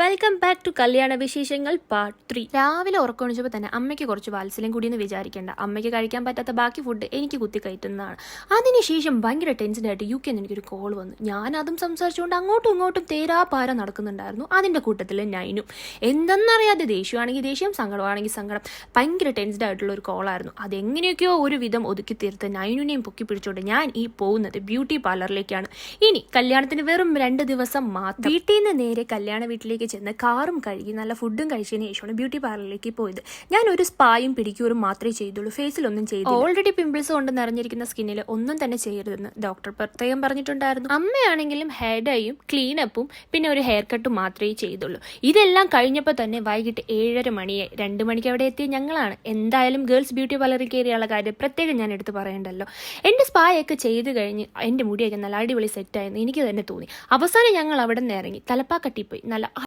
Welcome back to കല്യാണ വിശേഷങ്ങൾ part three രാവിലെ ഉറക്കൊണിച്ചപ്പോൾ തന്നെ അമ്മയ്ക്ക് കുറച്ച് വാത്സല്യം കൂടി എന്ന് വിചാരിക്കേണ്ട. അമ്മയ്ക്ക് കഴിക്കാൻ പറ്റാത്ത ബാക്കി ഫുഡ് എനിക്ക് കുത്തി കയറ്റുന്നതാണ്. അതിനുശേഷം ഭയങ്കര ടെൻഷനായിട്ട് യു കെ എനിക്കൊരു കോൾ വന്നു. ഞാൻ അതും സംസാരിച്ചുകൊണ്ട് അങ്ങോട്ടും ഇങ്ങോട്ടും തേരാ പാര നടക്കുന്നുണ്ടായിരുന്നു. അതിന്റെ കൂട്ടത്തിൽ നൈനും. എന്തെന്നറിയാതെ ദേഷ്യമാണെങ്കിൽ ദേഷ്യം സങ്കടമാണെങ്കിൽ സങ്കടം. ഭയങ്കര ടെൻസ്ഡ് ആയിട്ടുള്ള ഒരു കോളായിരുന്നു അതെങ്ങനെയൊക്കെയോ ഒരു വിധം ഒതുക്കി തീർത്ത് നൈനുനെയും പൊക്കി പിടിച്ചുകൊണ്ട് ഞാൻ ഈ പോകുന്നത് ബ്യൂട്ടി പാർലറിലേക്കാണ് ഇനി കല്യാണത്തിന് വെറും രണ്ട് ദിവസം മാത്രം. വീട്ടിൽ നിന്ന് നേരെ കല്യാണ വീട്ടിലേക്ക് ചെന്ന് കാറും കഴുകി നല്ല ഫുഡും കഴിച്ചതിന് ശേഷമാണ് ബ്യൂട്ടി പാർലറിലേക്ക് പോയത്. ഞാൻ ഒരു സ്പായും പിടിക്കൂറും മാത്രമേ ചെയ്തുള്ളൂ. ഫേസിലൊന്നും ചെയ്തു ഓൾറെഡി പിമ്പിൾസ് കൊണ്ട് നിറഞ്ഞിരിക്കുന്ന സ്കിന്നിൽ ഒന്നും തന്നെ ചെയ്യരുതെന്ന് ഡോക്ടർ പ്രത്യേകം പറഞ്ഞിട്ടുണ്ടായിരുന്നു. അമ്മയാണെങ്കിലും ഹെയർ ഡൈയും ക്ലീനപ്പും പിന്നെ ഒരു ഹെയർ കട്ടും മാത്രമേ ചെയ്തുള്ളൂ. ഇതെല്ലാം കഴിഞ്ഞപ്പോൾ തന്നെ വൈകിട്ട് ഏഴര മണിയെ രണ്ട് മണിക്ക് അവിടെ എത്തിയ ഞങ്ങളാണ്. എന്തായാലും ഗേൾസ് ബ്യൂട്ടി പാർലറിൽ കയറിയുള്ള കാര്യം പ്രത്യേകം ഞാൻ എടുത്ത് പറയണ്ടല്ലോ. എന്റെ സ്പായൊക്കെ ചെയ്ത് കഴിഞ്ഞ് എന്റെ മുടിയൊക്കെ നല്ല അടിപൊളി സെറ്റായെന്ന് എനിക്ക് തന്നെ തോന്നി. അവസാനം ഞങ്ങൾ അവിടെ നിന്ന് ഇറങ്ങി. തലപ്പാക്കട്ടി പോയി നല്ല